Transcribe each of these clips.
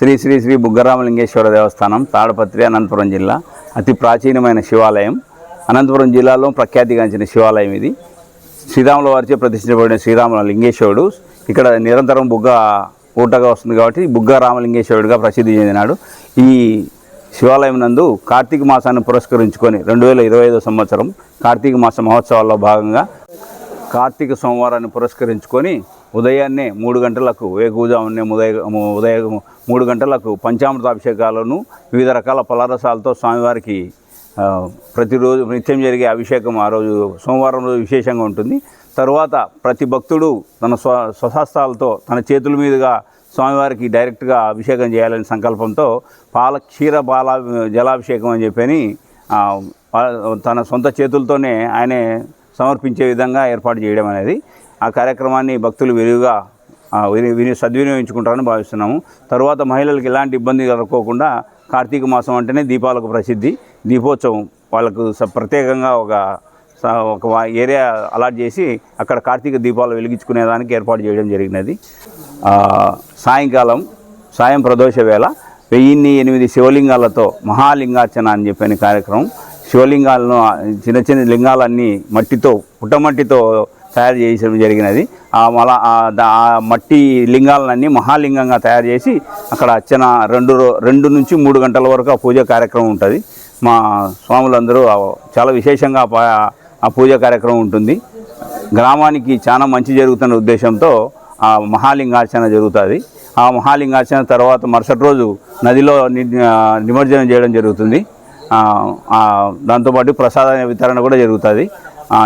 శ్రీ శ్రీ శ్రీ బుగ్గరామలింగేశ్వర దేవస్థానం తాడపత్రి అనంతపురం జిల్లా. అతి ప్రాచీనమైన శివాలయం. అనంతపురం జిల్లాలో ప్రఖ్యాతిగాంచిన శివాలయం ఇది. శ్రీరాముల వారిచే ప్రతిష్ఠించబడిన శ్రీరాముల లింగేశ్వరుడు. ఇక్కడ నిరంతరం బుగ్గ ఊటగా వస్తుంది కాబట్టి బుగ్గ రామలింగేశ్వరుడుగా ప్రసిద్ధి చెందినాడు. ఈ శివాలయం నందు కార్తీక మాసాన్ని పురస్కరించుకొని రెండు వేల ఇరవై ఐదో సంవత్సరం కార్తీక మాస మహోత్సవాల్లో భాగంగా కార్తీక సోమవారాన్ని పురస్కరించుకొని ఉదయాన్నే మూడు గంటలకు వేకుజామునే ఉదయ ఉదయ మూడు గంటలకు పంచామృతాభిషేకాలను వివిధ రకాల పలారసాలతో స్వామివారికి ప్రతిరోజు నిత్యం జరిగే అభిషేకం ఆ రోజు సోమవారం రోజు విశేషంగా ఉంటుంది. తరువాత ప్రతి భక్తుడు తన స్వ స్వశాస్త్రాలతో తన చేతుల మీదుగా స్వామివారికి డైరెక్ట్గా అభిషేకం చేయాలనే సంకల్పంతో పాల క్షీర బాల జలాభిషేకం అని చెప్పని తన సొంత చేతులతోనే ఆయనే సమర్పించే విధంగా ఏర్పాటు చేయడం అనేది ఆ కార్యక్రమాన్ని భక్తులు విరివిగా విని సద్వినియోగించుకుంటారని భావిస్తున్నాము. తర్వాత మహిళలకు ఎలాంటి ఇబ్బంది కలగకోకుండా కార్తీక మాసం అంటేనే దీపాలకు ప్రసిద్ధి. దీపోత్సవం వాళ్ళకు స- ప్రత్యేకంగా ఒక స- ఒక వా- ఏరియా అలాట్ చేసి అక్కడ కార్తీక దీపాలు వెలిగించుకునేదానికి ఏర్పాటు చేయడం జరిగినది. సాయంకాలం సాయం ప్రదోష వేళ వెయ్యిన్ని ఎనిమిది శివలింగాలతో మహాలింగార్చన అని చెప్పిన కార్యక్రమం. శివలింగాలను చిన్న చిన్న లింగాలన్నీ మట్టితో పుట్టమట్టితో తయారు చేయడం జరిగినది. ఆ మల ఆ మట్టి లింగాలన్నీ మహాలింగంగా తయారు చేసి అక్కడ అర్చన రెండు రెండు నుంచి మూడు గంటల వరకు ఆ పూజ కార్యక్రమం ఉంటుంది. మా స్వాములందరూ చాలా విశేషంగా ఆ పూజ కార్యక్రమం ఉంటుంది. గ్రామానికి చాలా మంచి జరుగుతున్న ఉద్దేశంతో ఆ మహాలింగార్చన జరుగుతుంది. ఆ మహాలింగార్చన తర్వాత మరుసటి రోజు నదిలో ని- నిమజ్జనం చేయడం జరుగుతుంది. దాంతోపాటు ప్రసాద వితరణ కూడా జరుగుతుంది.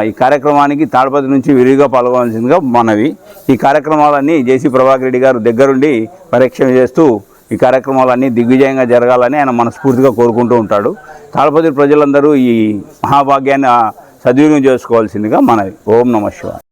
ఈ కార్యక్రమానికి తాడపతి నుంచి విరివిగా పాల్గొనాల్సిందిగా మనవి. ఈ కార్యక్రమాలన్నీ జేసీ ప్రభాకర్ రెడ్డి గారు దగ్గరుండి పరీక్ష చేస్తూ ఈ కార్యక్రమాలన్నీ దిగ్విజయంగా జరగాలని ఆయన మనస్ఫూర్తిగా కోరుకుంటూ ఉంటాడు. తాడపతి ప్రజలందరూ ఈ మహాభాగ్యాన్ని సద్వినియోగం చేసుకోవాల్సిందిగా మనవి. ఓం నమ శివాయ.